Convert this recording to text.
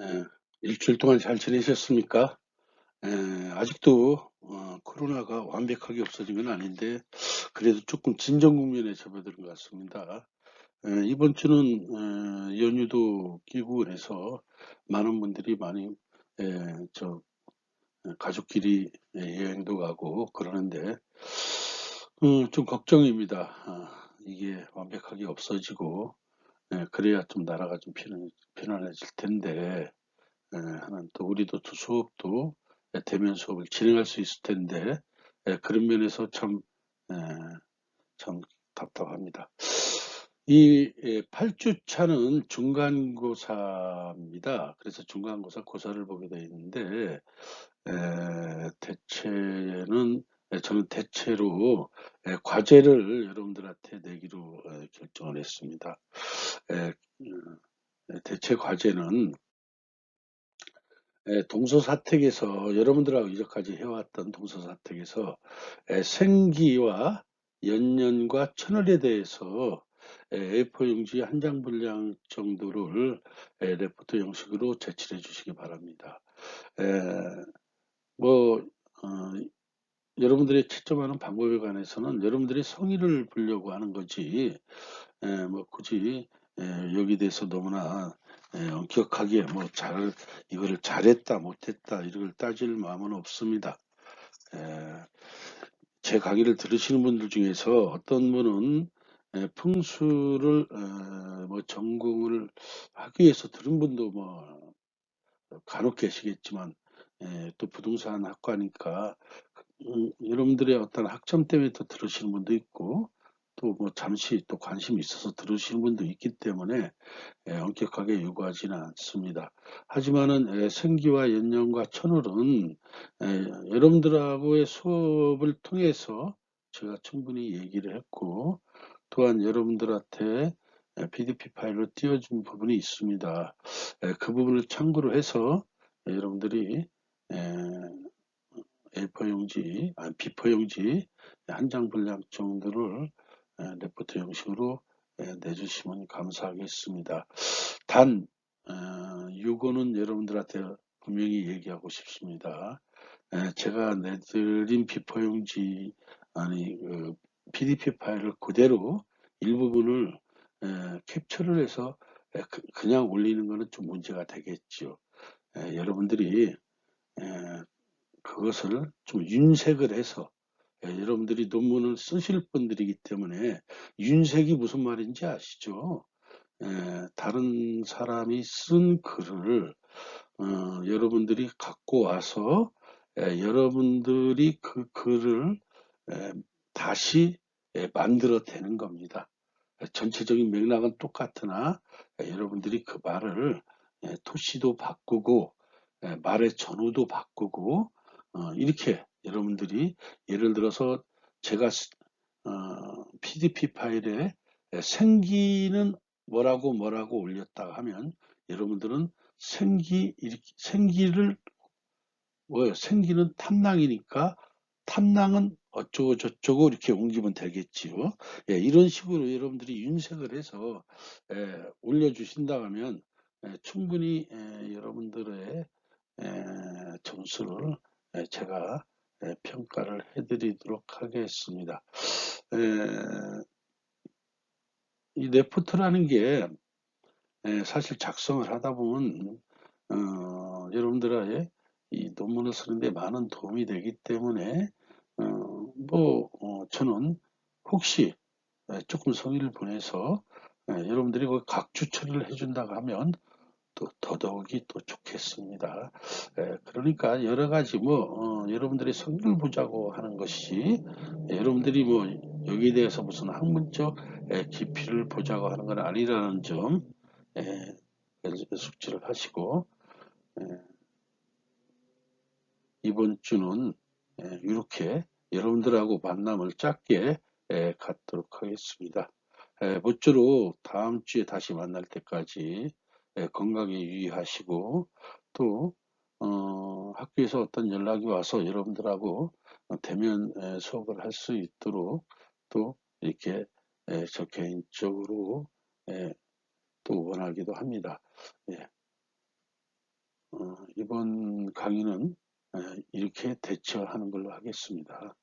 예, 일주일 동안 잘 지내셨습니까? 예, 아직도 어, 코로나가 완벽하게 없어진 건 아닌데 그래도 조금 진정 국면에 접어든 것 같습니다. 예, 이번 주는 어, 연휴도 끼고 해서 많은 분들이 많이 예, 저 어, 가족끼리 예, 여행도 가고 그러는데 어, 좀 걱정입니다. 아, 이게 완벽하게 없어지고 예, 그래야 좀 나라가 좀 편안, 편안해질 텐데 예, 하는 또 우리도 또 수업도 예, 대면 수업을 진행할 수 있을 텐데 예, 그런 면에서 참, 예, 참 답답합니다. 이 8주차는 중간고사입니다. 그래서 중간고사 고사를 보게 되어 있는데 에, 대체는 에, 저는 대체로 에, 과제를 여러분들한테 내기로 에, 결정을 했습니다. 에, 음, 에, 대체 과제는 에, 동서사택에서 여러분들하고 이제까지 해왔던 동서사택에서 에, 생기와 연년과 천월에 대해서 에, A4 용지 한 장 분량 정도를 에, 레포트 형식으로 제출해 주시기 바랍니다. 어, 여러분들이 채점하는 방법에 관해서는 여러분들이 성의를 보려고 하는 거지 에, 뭐 굳이 에, 여기 대해서 너무나 에, 엄격하게 뭐 잘 이거를 잘했다 못했다 이걸 따질 마음은 없습니다. 에, 제 강의를 들으시는 분들 중에서 어떤 분은 에, 풍수를 에, 뭐 전공을 하기 위해서 들은 분도 뭐 간혹 계시겠지만 에, 또 부동산 학과니까 음, 여러분들의 어떤 학점 때문에 또 들으시는 분도 있고 또 뭐 잠시 또 관심이 있어서 들으시는 분도 있기 때문에 에, 엄격하게 요구하지는 않습니다. 하지만은 에, 생기와 연령과 천월은 에, 여러분들하고의 수업을 통해서 제가 충분히 얘기를 했고 또한 여러분들한테 에, PDP 파일로 띄워준 부분이 있습니다. 에, 그 부분을 참고로 해서 에, 여러분들이 에, A4 용지, 아, B4 용지 한 장 분량 정도를 에, 레포트 형식으로 에, 내주시면 감사하겠습니다. 단 어, 요거는 여러분들한테 분명히 얘기하고 싶습니다. 에, 제가 내드린 B4 용지 아니 그 PDP 파일을 그대로 일부분을 에, 캡처를 해서 에, 그, 그냥 올리는 것은 좀 문제가 되겠죠. 에, 여러분들이 에, 그것을 좀 윤색을 해서 예, 여러분들이 논문을 쓰실 분들이기 때문에 윤색이 무슨 말인지 아시죠? 예, 다른 사람이 쓴 글을 어, 여러분들이 갖고 와서 예, 여러분들이 그 글을 예, 다시 예, 만들어내는 겁니다. 예, 전체적인 맥락은 똑같으나 예, 여러분들이 그 말을 예, 토시도 바꾸고 예, 말의 전후도 바꾸고 어, 이렇게 여러분들이 예를 들어서 제가 어, PDP 파일에 생기는 뭐라고 뭐라고 올렸다 하면 여러분들은 생기 생기를 뭐예요? 생기는 탐낭이니까 탐낭은 어쩌고 저쩌고 이렇게 옮기면 되겠지요. 예, 이런 식으로 여러분들이 윤색을 해서 예, 올려주신다 하면 예, 충분히 예, 여러분들의 예, 점수를 예, 제가 예, 평가를 해드리도록 하겠습니다. 에, 이 레포트라는 게 에, 사실 작성을 하다 보면 어, 여러분들의 이 논문을 쓰는데 많은 도움이 되기 때문에 어, 뭐 어, 저는 혹시 에, 조금 성의를 보내서 에, 여러분들이 그 각주 처리를 해준다고 하면 또 더더욱이 또 좋겠습니다. 에, 그러니까 여러 가지 뭐 어, 여러분들이 성의를 보자고 하는 것이 에, 여러분들이 뭐 여기에 대해서 무슨 학문적 에, 깊이를 보자고 하는 건 아니라는 점 에, 숙지를 하시고 에, 이번 주는 에, 이렇게 여러분들하고 만남을 짧게 에, 갖도록 하겠습니다. 에, 모쪼록 다음 주에 다시 만날 때까지 에, 건강에 유의하시고 또 어, 학교에서 어떤 연락이 와서 여러분들하고 어, 대면 에, 수업을 할 수 있도록 또 이렇게 에, 저 개인적으로 에, 또 원하기도 합니다. 예. 이번 강의는 에, 이렇게 대처하는 걸로 하겠습니다.